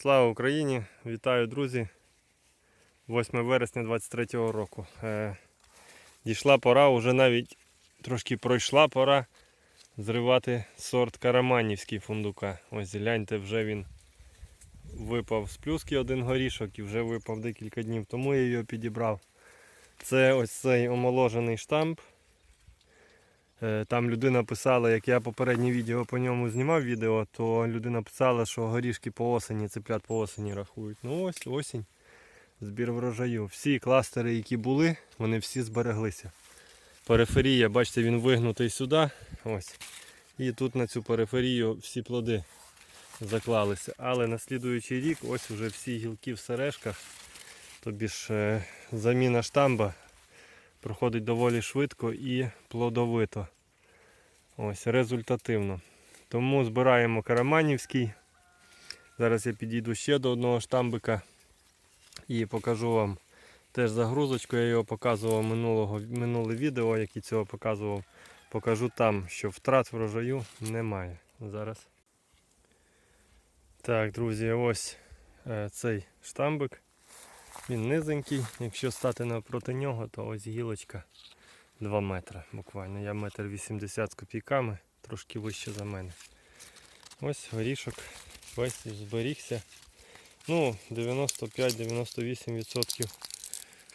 Слава Україні! Вітаю, друзі! 8 вересня 23-го року. Е, дійшла пора, вже навіть трошки пройшла пора зривати сорт караманівський фундука. Ось гляньте, вже він випав з плюски один горішок і вже випав декілька днів тому я його підібрав. Це ось цей омоложений штамп. Е, Там людина писала, як я попереднє відео по ньому знімав відео, то людина писала, що горішки по осені, цеплят по осені рахують. Ну ось осінь, збір врожаю. Всі кластери, які були, вони всі збереглися. Периферія, бачите, він вигнутий сюди. Ось. І тут на цю периферію всі плоди заклалися. Але на слідуючий рік ось вже всі гілки в сережках. Тобі ж е, заміна штамба проходить доволі швидко і плодовито. Ось, результативно. Тому збираємо караманівський. Зараз я підійду ще до одного штамбика і покажу вам теж загрузочку. Я його показував минулого, минуле відео, яке цього показував. Покажу там, що втрат врожаю немає. Зараз. Так, друзі, ось е, цей штамбик. Він низенький, якщо стати навпроти нього, то ось гілочка 2 метри буквально. Я метр 80 з копійками, трошки вище за мене. Ось горішок весь зберігся. Ну, 95-98%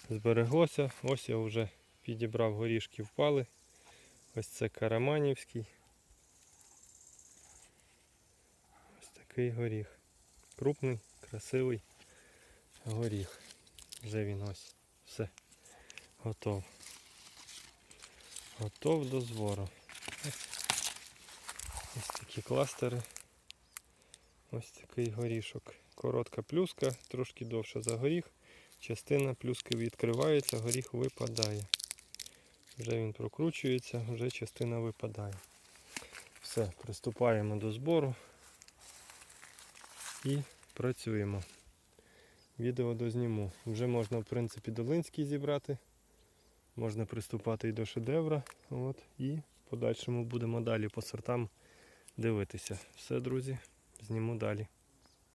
збереглося. Ось я вже підібрав горішки впали. Ось це караманівський. Ось такий горіх. Крупний, красивий горіх. Вже він ось. Все. Готов. Готов до збору. Ось, такі кластери. Ось такий горішок. Коротка плюска, трошки довша за горіх. Частина плюски відкривається, горіх випадає. Вже він прокручується, вже частина випадає. Все, приступаємо до збору і працюємо відео дозніму. Вже можна, в принципі, долинський зібрати. Можна приступати і до шедевра. От, і в подальшому будемо далі по сортам дивитися. Все, друзі, зніму далі.